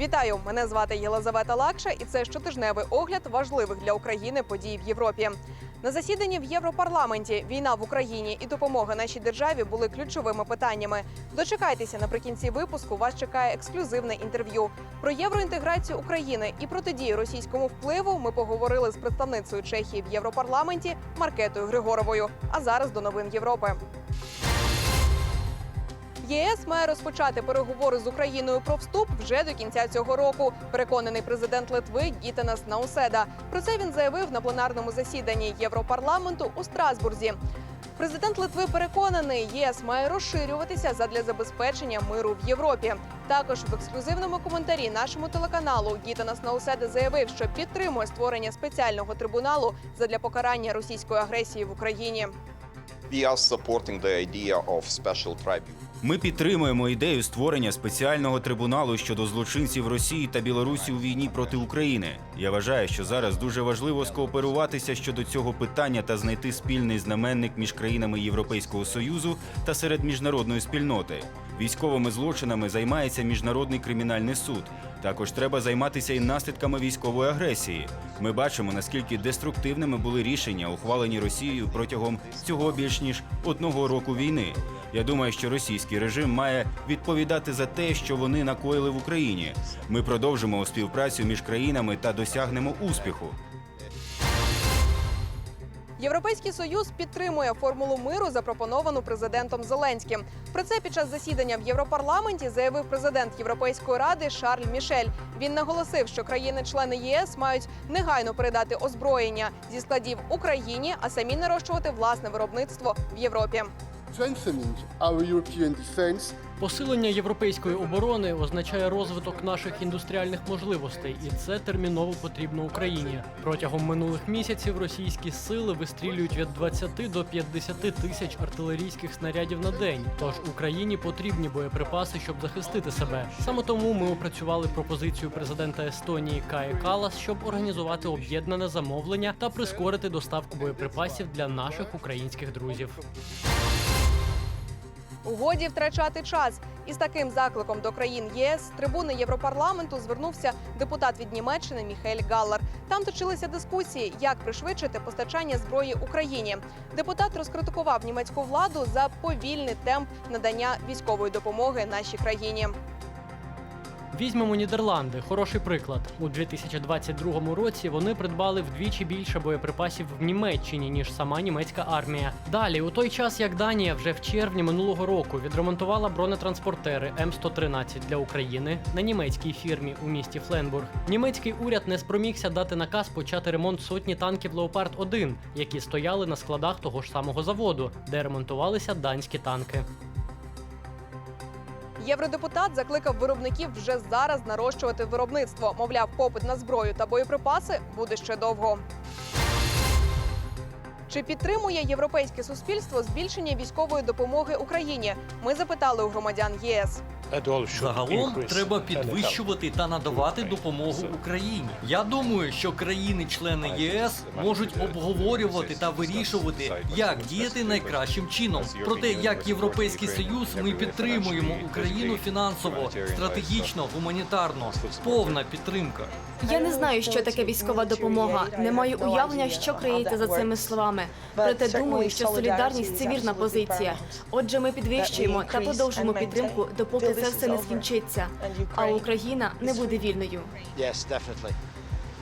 Вітаю! Мене звати Єлизавета Лакша, і це щотижневий огляд важливих для України подій в Європі. На засіданні в Європарламенті війна в Україні і допомога нашій державі були ключовими питаннями. Дочекайтеся наприкінці випуску. Вас чекає ексклюзивне інтерв'ю про євроінтеграцію України і протидію російському впливу. Ми поговорили з представницею Чехії в Європарламенті Маркетою Григоровою. А зараз до новин Європи. ЄС має розпочати переговори з Україною про вступ вже до кінця цього року. Переконаний президент Литви Гітанас Науседа. Про це він заявив на пленарному засіданні Європарламенту у Страсбурзі. Президент Литви переконаний, ЄС має розширюватися задля забезпечення миру в Європі. Також в ексклюзивному коментарі нашому телеканалу Гітанас Науседа заявив, що підтримує створення спеціального трибуналу задля покарання російської агресії в Україні. We are supporting the idea of special tribunal. Ми підтримуємо ідею створення спеціального трибуналу щодо злочинців Росії та Білорусі у війні проти України. Я вважаю, що зараз дуже важливо скооперуватися щодо цього питання та знайти спільний знаменник між країнами Європейського союзу та серед міжнародної спільноти. Військовими злочинами займається міжнародний кримінальний суд. Також треба займатися і наслідками військової агресії. Ми бачимо, наскільки деструктивними були рішення, ухвалені Росією протягом цього більш ніж одного року війни. Я думаю, що російський режим має відповідати за те, що вони накоїли в Україні. Ми продовжимо співпрацю між країнами та досягнемо успіху. Європейський союз підтримує формулу миру, запропоновану президентом Зеленським. Про це під час засідання в Європарламенті заявив президент Європейської ради Шарль Мішель. Він наголосив, що країни-члени ЄС мають негайно передати озброєння зі складів Україні, а самі нарощувати власне виробництво в Європі. Посилення європейської оборони означає розвиток наших індустріальних можливостей, і це терміново потрібно Україні. Протягом минулих місяців російські сили вистрілюють від 20 до 50 тисяч артилерійських снарядів на день. Тож Україні потрібні боєприпаси, щоб захистити себе. Саме тому ми опрацювали пропозицію президента Естонії Каї Калас, щоб організувати об'єднане замовлення та прискорити доставку боєприпасів для наших українських друзів. Угоді втрачати час. Із таким закликом до країн ЄС з трибуни Європарламенту звернувся депутат від Німеччини Міхель Галлар. Там точилися дискусії, як пришвидшити постачання зброї Україні. Депутат розкритикував німецьку владу за повільний темп надання військової допомоги нашій країні. Візьмемо Нідерланди. Хороший приклад. У 2022 році вони придбали вдвічі більше боєприпасів в Німеччині ніж сама німецька армія. Далі, у той час як Данія вже в червні минулого року відремонтувала бронетранспортери М113 для України на німецькій фірмі у місті Фленбург. Німецький уряд не спромігся дати наказ почати ремонт сотні танків Леопард 1 які стояли на складах того ж самого заводу, де ремонтувалися данські танки. Євродепутат закликав виробників вже зараз нарощувати виробництво. Мовляв, попит на зброю та боєприпаси буде ще довго. Чи підтримує європейське суспільство збільшення військової допомоги Україні? Ми запитали у громадян ЄС. Загалом треба підвищувати та надавати допомогу Україні. Я думаю, що країни-члени ЄС можуть обговорювати та вирішувати, як діяти найкращим чином. Проте, як Європейський Союз, ми підтримуємо Україну фінансово, стратегічно, гуманітарно. Повна підтримка. Я не знаю, що таке військова допомога. Не маю уявлення, що криється за цими словами. Проте думаю, що солідарність це вірна позиція. Отже, ми підвищуємо та подовжимо підтримку, допоки це все не скінчиться. А Україна не буде вільною.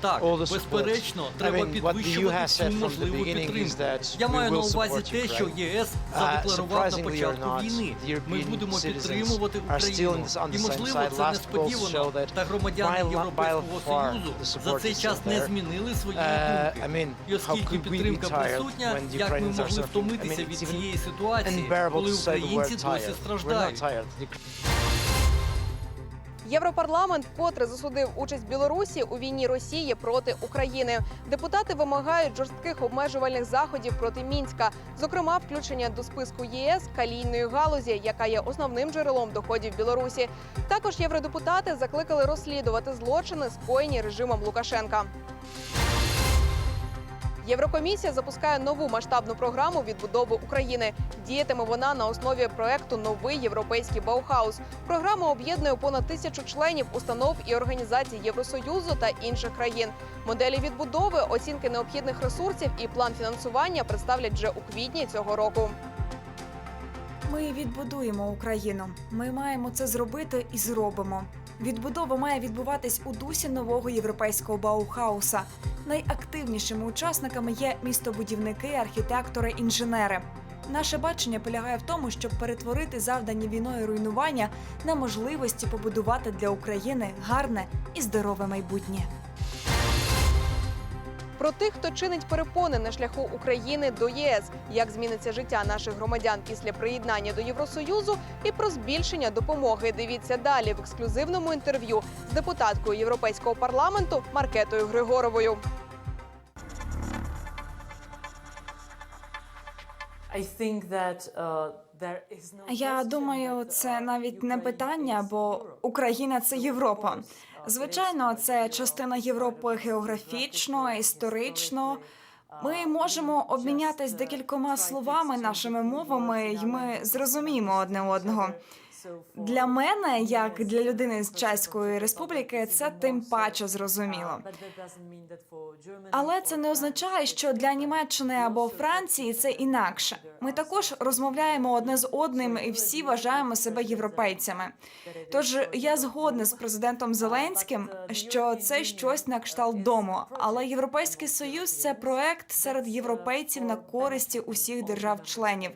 Так, безперечно, треба підвищувати цю можливу підтримку. Я маю на увазі те, що єС Uh, задекларував на початку війни. Ми будемо підтримувати Україну. І можливо, це несподівано. Та громадяни Європейського Союзу за цей час не змінили свої Uh, думки. І оскільки підтримка присутня, як ми могли втомитися від цієї ситуації, коли українці досі страждають? Європарламент вкотре засудив участь Білорусі у війні Росії проти України. Депутати вимагають жорстких обмежувальних заходів проти мінська, зокрема, включення до списку ЄС калійної галузі, яка є основним джерелом доходів Білорусі. Також євродепутати закликали розслідувати злочини, скоєні режимом Лукашенка. Єврокомісія запускає нову масштабну програму відбудови України. Діятиме вона на основі проекту Новий європейський Баухаус. Програма об'єднує понад тисячу членів установ і організацій Євросоюзу та інших країн. Моделі відбудови, оцінки необхідних ресурсів і план фінансування представлять вже у квітні цього року. Ми відбудуємо Україну. Ми маємо це зробити і зробимо. Відбудова має відбуватись у дусі нового європейського Баухауса. Найактивнішими учасниками є містобудівники, архітектори, інженери. Наше бачення полягає в тому, щоб перетворити завдані війною руйнування на можливості побудувати для України гарне і здорове майбутнє. Про тих, хто чинить перепони на шляху України до єС, як зміниться життя наших громадян після приєднання до Євросоюзу, і про збільшення допомоги. Дивіться далі в ексклюзивному інтерв'ю з депутаткою Європейського парламенту Маркетою Григоровою. Я думаю, це навіть не питання, бо Україна це Європа. Звичайно, це частина Європи географічно, історично. Ми можемо обмінятись декількома словами, нашими мовами, і ми зрозуміємо одне одного. Для мене, як для людини з Чеської республіки, це тим паче зрозуміло. Але це не означає, що для Німеччини або Франції це інакше. Ми також розмовляємо одне з одним і всі вважаємо себе європейцями. Тож я згодна з президентом Зеленським, що це щось на кшталт дому. Але Європейський Союз це проект серед європейців на користі усіх держав-членів.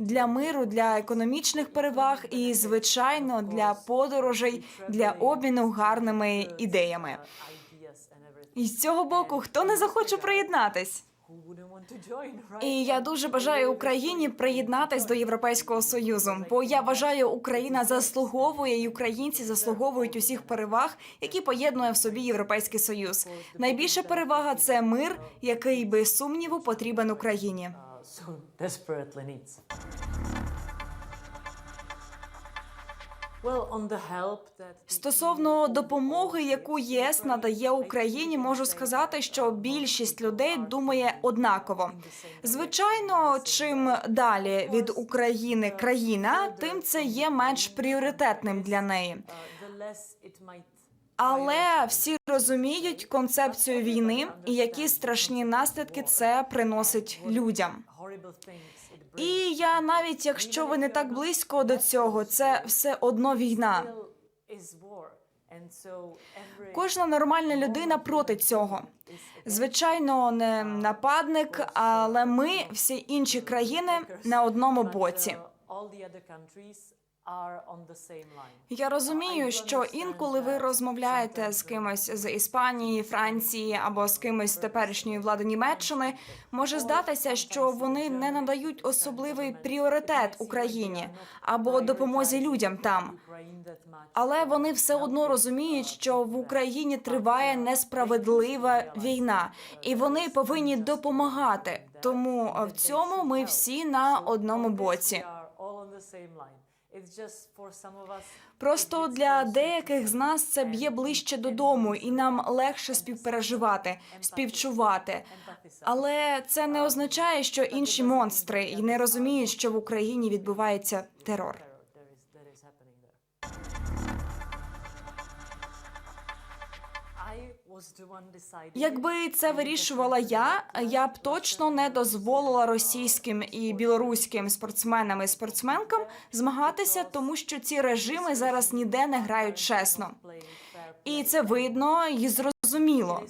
Для миру, для економічних переваг і, звичайно, для подорожей, для обміну гарними ідеями. І з цього боку, хто не захоче приєднатись? І я дуже бажаю Україні приєднатись до Європейського союзу, бо я вважаю, Україна заслуговує і українці заслуговують усіх переваг, які поєднує в собі Європейський Союз. Найбільша перевага це мир, який без сумніву потрібен Україні. So desperately needs. Стосовно допомоги, яку ЄС надає Україні, можу сказати, що більшість людей думає однаково. Звичайно, чим далі від України країна, тим це є менш пріоритетним для неї. less Але всі розуміють концепцію війни і які страшні наслідки це приносить людям. І я навіть якщо ви не так близько до цього, це все одно війна. Кожна нормальна людина проти цього. Звичайно, не нападник, але ми, всі інші країни, на одному боці. Я розумію, що інколи ви розмовляєте з кимось з Іспанії, Франції або з кимось з теперішньої влади Німеччини. Може здатися, що вони не надають особливий пріоритет Україні або допомозі людям там. Але вони все одно розуміють, що в Україні триває несправедлива війна, і вони повинні допомагати. Тому в цьому ми всі на одному боці. Просто для деяких з нас це б'є ближче додому, і нам легше співпереживати, співчувати. Але це не означає, що інші монстри і не розуміють, що в Україні відбувається терор. Якби це вирішувала я, я б точно не дозволила російським і білоруським спортсменам і спортсменкам змагатися, тому що ці режими зараз ніде не грають чесно. І це видно і зрозуміло.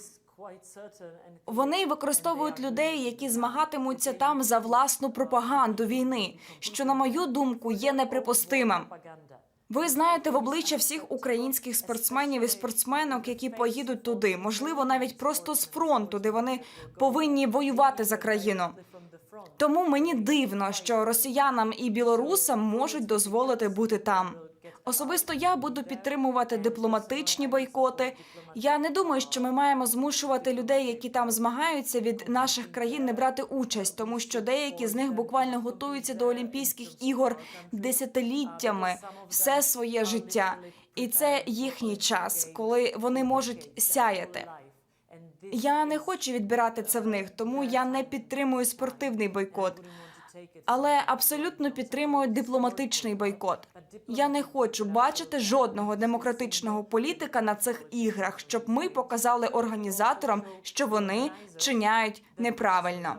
Вони використовують людей, які змагатимуться там за власну пропаганду війни, що на мою думку є неприпустимим. Ви знаєте в обличчя всіх українських спортсменів і спортсменок, які поїдуть туди, можливо, навіть просто з фронту, де вони повинні воювати за країну. Тому мені дивно, що росіянам і білорусам можуть дозволити бути там. Особисто я буду підтримувати дипломатичні бойкоти. Я не думаю, що ми маємо змушувати людей, які там змагаються від наших країн, не брати участь, тому що деякі з них буквально готуються до Олімпійських ігор десятиліттями все своє життя, і це їхній час, коли вони можуть сяяти. Я не хочу відбирати це в них, тому я не підтримую спортивний бойкот, але абсолютно підтримую дипломатичний бойкот. Я не хочу бачити жодного демократичного політика на цих іграх, щоб ми показали організаторам, що вони чиняють неправильно.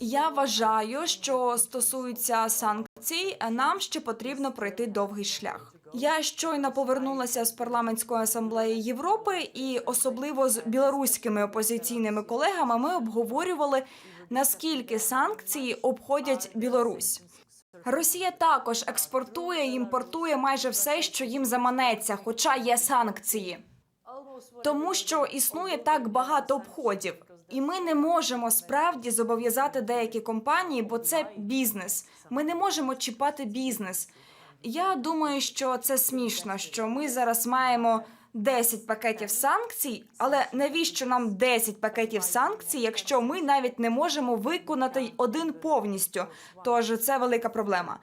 Я вважаю, що стосується санкцій, нам ще потрібно пройти довгий шлях. Я щойно повернулася з парламентської асамблеї Європи, і особливо з білоруськими опозиційними колегами ми обговорювали наскільки санкції обходять Білорусь. Росія також експортує і імпортує майже все, що їм заманеться, хоча є санкції. Тому що існує так багато обходів, і ми не можемо справді зобов'язати деякі компанії, бо це бізнес. Ми не можемо чіпати бізнес. Я думаю, що це смішно, що ми зараз маємо 10 пакетів санкцій, але навіщо нам 10 пакетів санкцій, якщо ми навіть не можемо виконати один повністю? Тож це велика проблема.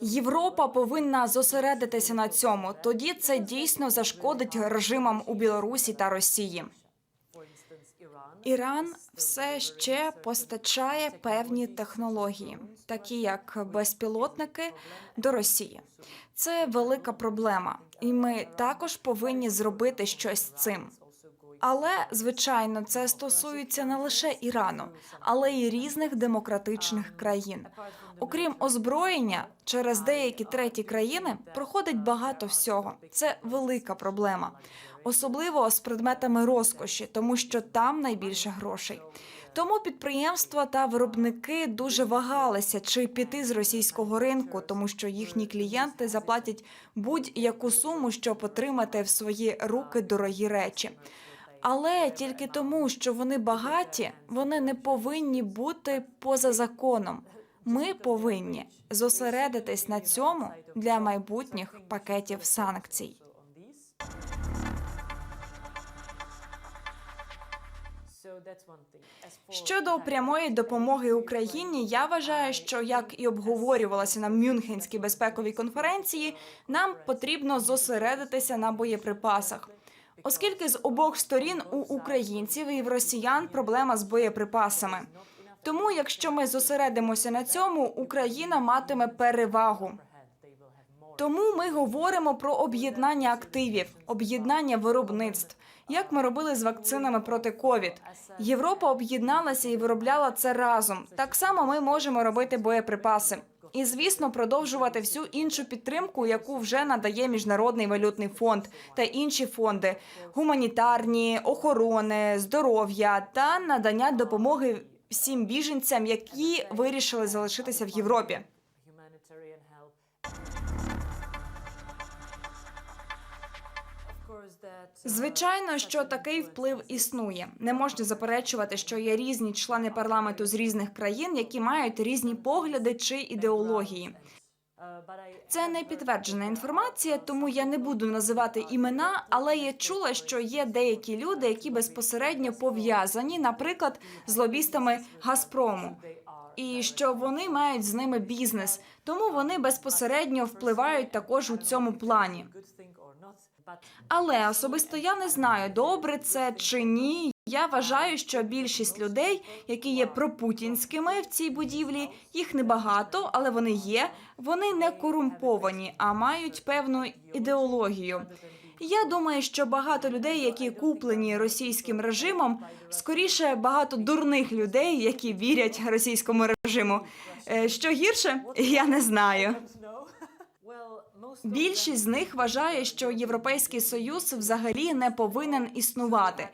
Європа повинна зосередитися на цьому. Тоді це дійсно зашкодить режимам у Білорусі та Росії. Іран все ще постачає певні технології, такі як безпілотники, до Росії. Це велика проблема, і ми також повинні зробити щось з цим. Але звичайно, це стосується не лише Ірану, але й різних демократичних країн. Окрім озброєння, через деякі треті країни проходить багато всього. Це велика проблема, особливо з предметами розкоші, тому що там найбільше грошей. Тому підприємства та виробники дуже вагалися, чи піти з російського ринку, тому що їхні клієнти заплатять будь-яку суму, щоб отримати в свої руки дорогі речі. Але тільки тому, що вони багаті, вони не повинні бути поза законом. Ми повинні зосередитись на цьому для майбутніх пакетів санкцій. Щодо прямої допомоги Україні, я вважаю, що як і обговорювалося на Мюнхенській безпековій конференції, нам потрібно зосередитися на боєприпасах. Оскільки з обох сторін у українців і в росіян проблема з боєприпасами. Тому, якщо ми зосередимося на цьому, Україна матиме перевагу. Тому ми говоримо про об'єднання активів, об'єднання виробництв, як ми робили з вакцинами проти ковід. Європа об'єдналася і виробляла це разом. Так само ми можемо робити боєприпаси. І звісно, продовжувати всю іншу підтримку, яку вже надає міжнародний валютний фонд та інші фонди: гуманітарні, охорони, здоров'я та надання допомоги всім біженцям, які вирішили залишитися в Європі. Звичайно, що такий вплив існує. Не можна заперечувати, що є різні члени парламенту з різних країн, які мають різні погляди чи ідеології. Це не підтверджена інформація, тому я не буду називати імена, але я чула, що є деякі люди, які безпосередньо пов'язані, наприклад, з лобістами Газпрому, і що вони мають з ними бізнес, тому вони безпосередньо впливають також у цьому плані. Але особисто я не знаю, добре це чи ні. Я вважаю, що більшість людей, які є пропутінськими в цій будівлі, їх небагато, але вони є. Вони не корумповані, а мають певну ідеологію. Я думаю, що багато людей, які куплені російським режимом, скоріше багато дурних людей, які вірять російському режиму. Е, Що гірше, я не знаю. Більшість з них вважає, що Європейський Союз взагалі не повинен існувати.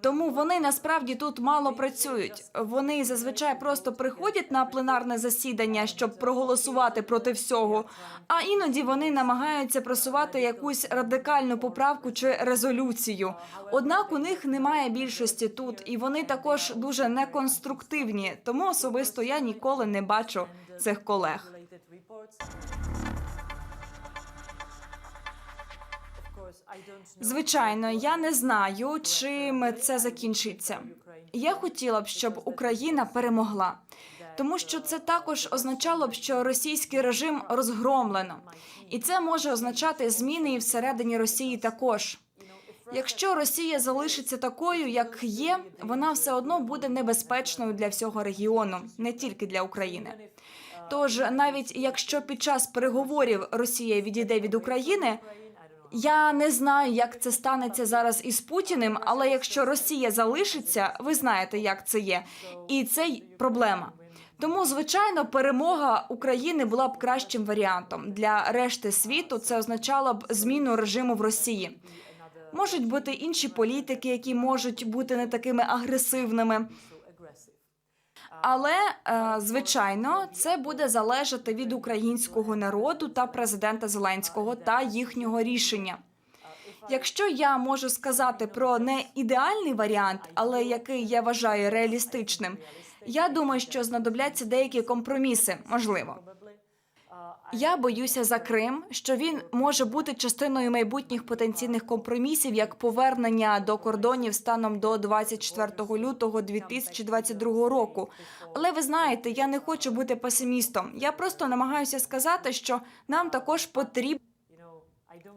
Тому вони насправді тут мало працюють. Вони зазвичай просто приходять на пленарне засідання, щоб проголосувати проти всього. А іноді вони намагаються просувати якусь радикальну поправку чи резолюцію. Однак у них немає більшості тут, і вони також дуже неконструктивні. Тому особисто я ніколи не бачу цих колег. Звичайно, я не знаю, чим це закінчиться. Я хотіла б, щоб Україна перемогла. тому що це також означало б, що російський режим розгромлено, і це може означати зміни і всередині Росії також. Якщо Росія залишиться такою, як є, вона все одно буде небезпечною для всього регіону, не тільки для України. Тож, навіть якщо під час переговорів Росія відійде від України, я не знаю, як це станеться зараз із Путіним, але якщо Росія залишиться, ви знаєте, як це є, і це проблема. Тому, звичайно, перемога України була б кращим варіантом для решти світу. Це означало б зміну режиму в Росії. Можуть бути інші політики, які можуть бути не такими агресивними. Але е, звичайно, це буде залежати від українського народу та президента Зеленського та їхнього рішення. Якщо я можу сказати про не ідеальний варіант, але який я вважаю реалістичним, я думаю, що знадобляться деякі компроміси, можливо. Я боюся за Крим, що він може бути частиною майбутніх потенційних компромісів, як повернення до кордонів станом до 24 лютого 2022 року. Але ви знаєте, я не хочу бути песимістом. Я просто намагаюся сказати, що нам також потрібно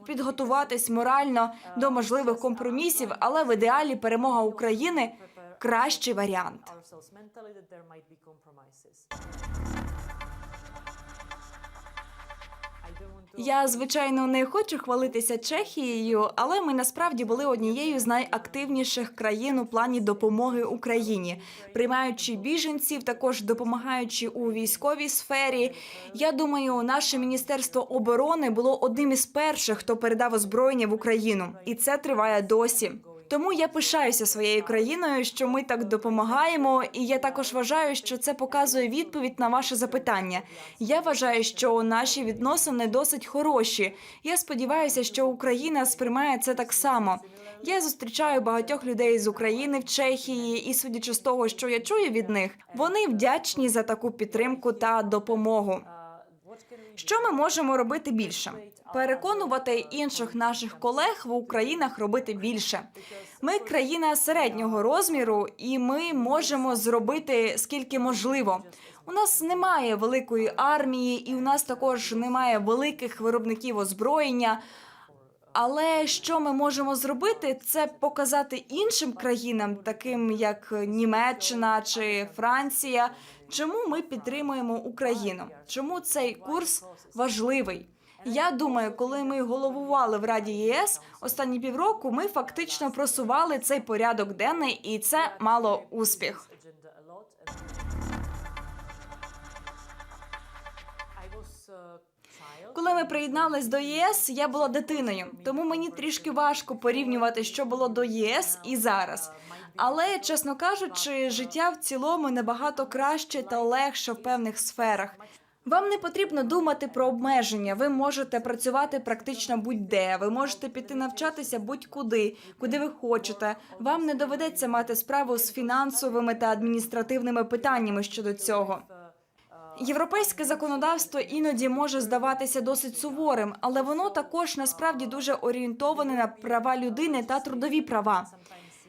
підготуватись морально до можливих компромісів, але в ідеалі перемога України кращий варіант. Я звичайно не хочу хвалитися Чехією, але ми насправді були однією з найактивніших країн у плані допомоги Україні, приймаючи біженців, також допомагаючи у військовій сфері. Я думаю, наше міністерство оборони було одним із перших, хто передав озброєння в Україну, і це триває досі. Тому я пишаюся своєю країною, що ми так допомагаємо, і я також вважаю, що це показує відповідь на ваше запитання. Я вважаю, що наші відносини досить хороші. Я сподіваюся, що Україна сприймає це так само. Я зустрічаю багатьох людей з України в Чехії, і судячи з того, що я чую від них, вони вдячні за таку підтримку та допомогу. Що ми можемо робити більше? Переконувати інших наших колег в Українах робити більше. Ми країна середнього розміру, і ми можемо зробити скільки можливо. У нас немає великої армії, і у нас також немає великих виробників озброєння. Але що ми можемо зробити, це показати іншим країнам, таким як Німеччина чи Франція, чому ми підтримуємо Україну, чому цей курс важливий. Я думаю, коли ми головували в Раді ЄС останні півроку, ми фактично просували цей порядок денний, і це мало успіх. Коли ми приєднались до ЄС, я була дитиною, тому мені трішки важко порівнювати, що було до ЄС і зараз. Але, чесно кажучи, життя в цілому набагато краще та легше в певних сферах. Вам не потрібно думати про обмеження. Ви можете працювати практично будь-де. Ви можете піти навчатися будь-куди, куди ви хочете. Вам не доведеться мати справу з фінансовими та адміністративними питаннями щодо цього. Європейське законодавство іноді може здаватися досить суворим, але воно також насправді дуже орієнтоване на права людини та трудові права.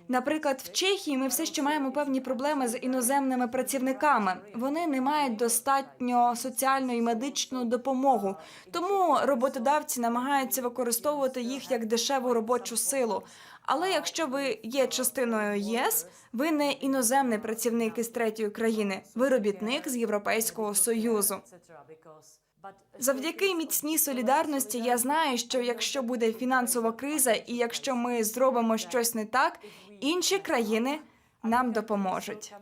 Наприклад, в Чехії ми все ще маємо певні проблеми з іноземними працівниками. Вони не мають достатньо соціальну і медичну допомогу, тому роботодавці намагаються використовувати їх як дешеву робочу силу. Але якщо ви є частиною ЄС, ви не іноземний працівник із третьої країни, ви робітник з Європейського союзу. Завдяки міцній солідарності я знаю, що якщо буде фінансова криза, і якщо ми зробимо щось не так, інші країни нам допоможуть.